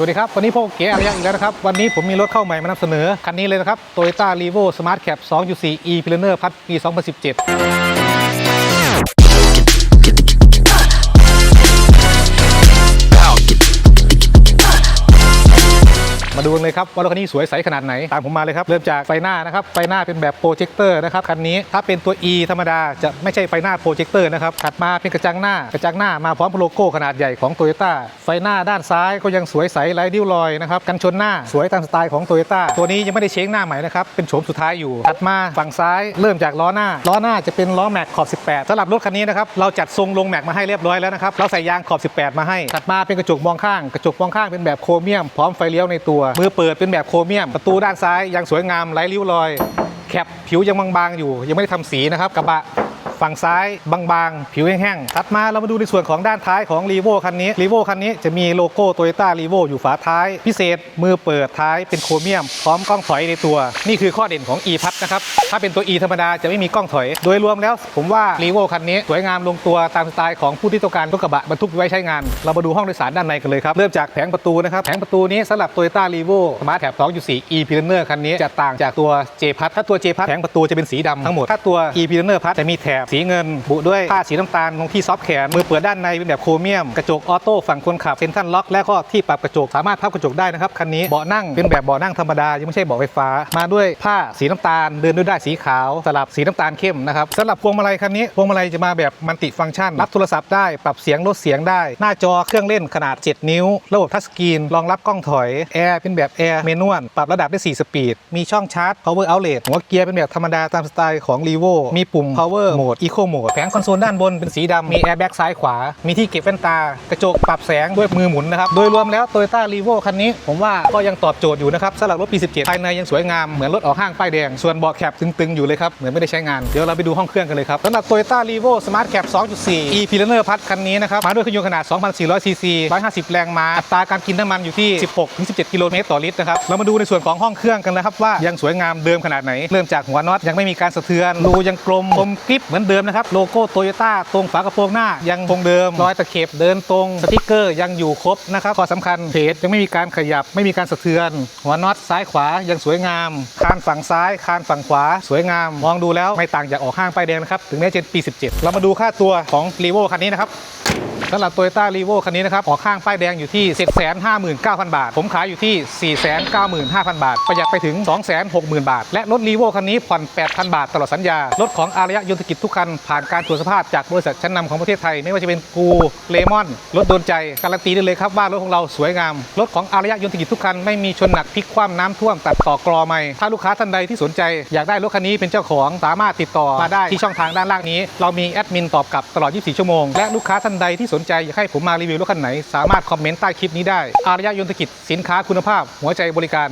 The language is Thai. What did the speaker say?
วัสดีครับ วันนี้พวกเก๋อารยะอีกแล้วนะครับ วันนี้ผมมีรถเข้าใหม่มานำเสนอ คันนี้เลยนะครับ Toyota r e v o Smart Cab 2.4 e p i l a n e r พัดปี 2017 มาดูกันเลยครับว่ารถคันนี้สวยใสขนาดไหน ตามผมมาเลยครับ เริ่มจากไฟหน้านะครับ ไฟหน้าเป็นแบบโปรเจคเตอร์นะครับ คันนี้ถ้าเป็นตัว E ธรรมดาจะไม่ใช่ไฟหน้าโปรเจคเตอร์นะครับ ถัดมาเป็นกระจังหน้า กระจังหน้ามาพร้อมโลโก้ขนาดใหญ่ของ t o y ยต้า ไฟหน้าด้านซ้ายก็ยังสวยใสไร้ริ้วรอยนะครับ กันชนหน้าสวยตามสไตล์ของ t o y ยต้า ตัวนี้ยังไม่ได้เช้งหน้าใหม่นะครับ เป็นโฉมสุดท้ายอยู่ ถัดมาฝั่งซ้ายเริ่มจากล้อหน้า ล้อหน้าจะเป็นล้อแม็กขอบ 18สำหรับรถคันนี้นะครับ เราจัดทรงลงแม็กมาให้เรียบร้อยแล้วนะครับ เราใส่ยางขอบ 18 มาให้ ถัดมาเป็นกระจกมองข้าง กระจกมองข้างเป็นแบบโครเมียมพร้อมไฟเลี้ยวในตัวมือเปิดเป็นแบบโครเมียม ประตูด้านซ้ายยังสวยงามไร้ริ้วรอย แคปผิวยังบางๆอยู่ ยังไม่ได้ทำสีนะครับกระบะ ฝั่งซ้ายบางๆ ผิวแห้งๆถัดมาเรามาดูในส่วนของด้านท้ายของ r ีโวคันนี้ r ีโวคันนี้จะมีโลโก้ Toyota r ีโวอยู่ฝาท้าย พิเศษมือเปิดท้ายเป็นโครเมียม พร้อมกล้องถอยในตัว นี่คือข้อเด่นของ e พัดนะครับถ้าเป็นตัว e ธรรมดาจะไม่มีกล้องถอย โดยรวมแล้ว ผมว่า r ีโวคันนี้สวยงามลงตัวตามสไตล์ของผู้ที่ต้องการรถกระบะบรรทุกไว้ใช้งาน เรามาดูห้องโดยสารด้านในกันเลยครับเริ่มจากแผงประตูนะครับแผงประตูนี้สำหรับ Toyota r ีโว Smart Tab 2.4 e pilner คันนี้จะต่างจากตัว J พัดถ้าตัว J พัดแผงประตูจะเป็นสีดำทั้งหมดถ้าตัว e p i l n e r พัจะมีแถบสีเงินบุด้วยผ้าสีน้ำตาลตรงที่ซอฟต์แขน มือเปิดด้านในเป็นแบบโครเมียม กระจกออโต้ฝั่งคนขับเซนทันล็อกและก็ที่ปรับกระจกสามารถพับกระจกได้นะครับคันนี้เบาะนั่งเป็นแบบเบาะนั่งธรรมดายังไม่ใช่เบาะไฟฟ้า มาด้วยผ้าสีน้ำตาลเดินด้วยได้ายสีขาวสลับสีน้ำตาลเข้มนะครับสำหรับพวงมาลัยคันนี้พวงมาลัยจะมาแบบมัลติฟังก์ชัน รับโทรศัพท์ได้ปรับเสียงลดเสียงได้ หน้าจอเครื่องเล่นขนาด 7 นิ้ว ระบบทัชสกรีนรองรับกล้องถอยแอร์เป็นแบบแอร์เมนวลปรับระดับได้ 4 สปีดมีช่องชาร์จ power outlet หัวเกียร์เป็นแบบธรรมดาตามสไตล์ของ r ีโวมีปุ่ม power mode eco mode แผงคอนโซลด้านบนเป็นสีดำมีแอร์แบ็กซ้ายขวา มีที่เก็บแว่นตา กระจกปรับแสงด้วยมือหมุนนะครับ โดยรวมแล้ว Toyota r ีโวคันนี้ ผมว่าก็ยังตอบโจทย์อยู่นะครับสำหรับรถปี 17 ภายในยังสวยงาม เหมือนรถออกห้างป้ายแดง ส่วนเบาะแคปตึง ๆ อยู่เลยครับ เหมือนไม่ได้ใช้งาน เดี๋ยวเราไปดูห้องเครื่องกันเลยครับสำหรับ Toyota r ีโว Smart Cap 2.4 e p i l o n e r พัดคันนี้นะครับมาด้วยเครื่องยนต์ขนาด 2,400 ซีซี 150 แรงม้าอัตราการกินน้ำมันอยู่ที่ 16-17 กิโลเมตรต่อลิตรนะครับเรามาดูในส่วนของห้องเครื่องกันนะครับว่ายังสวยงามเดิมขนาดไหน เริ่มจากหัวน็อตยังไม่มีการสะเทือนรูยังกลมคมกริบเหมือนเดิมนะครับ โลโก้โตโยต้าตรงฝากระโปรงหน้ายังคงเดิม รอยตะเข็บเดินตรง สติกเกอร์ยังอยู่ครบนะครับข้อสำคัญเพจยังไม่มีการขยับไม่มีการสะเทือน หัวน็อตซ้ายขวายังสวยงาม คานฝั่งซ้าย คานฝั่งขวา สวยงาม มองดูแล้วไม่ต่างจากออกห้างป้ายแดงนะครับ ถึงแม้จะเป็นปี 17 เรามาดูค่าตัวของรีโวคันนี้นะครับ สำหรับ Toyota r ีโวคันนี้นะครับออกข้างป้ายแดงอยู่ที่ 759,000 บาท ผมขายอยู่ที่ 495,000 บาท ประหยัดไปถึง 260,000 บาท และรถ r ีโวคันนี้ผ่อน 8,000 บาทตลอดสัญญา รถของอารยะยนตกิจทุกคัน ผ่านการตรวจสภาพจากบริษัทชั้นนำของประเทศไทย ไม่ว่าจะเป็นกูเลมอน รถโดนใจ การันตีได้เลยครับว่ารถของเราสวยงาม รถของอารยะยนตกิจทุกคันไม่มีชนหนักพลิกคว่ำน้ำท่วมตัดต่อกรอไม่ถ้าลูกค้าท่านใดที่สนใจ อยากได้รถคันนี้เป็นเจ้าของสามารถติดต่อมาได้ที่ช่องทางด้านล่างนี้ เรามีแอดมินตอบกลับตลอด 24 ชั่วโมงและลูกค้าท่านใดที่สนใจอยากให้ผมมารีวิวรถคันไหน สามารถคอมเมนต์ใต้คลิปนี้ได้ อารยะยนตกิจสินค้าคุณภาพหัวใจบริการ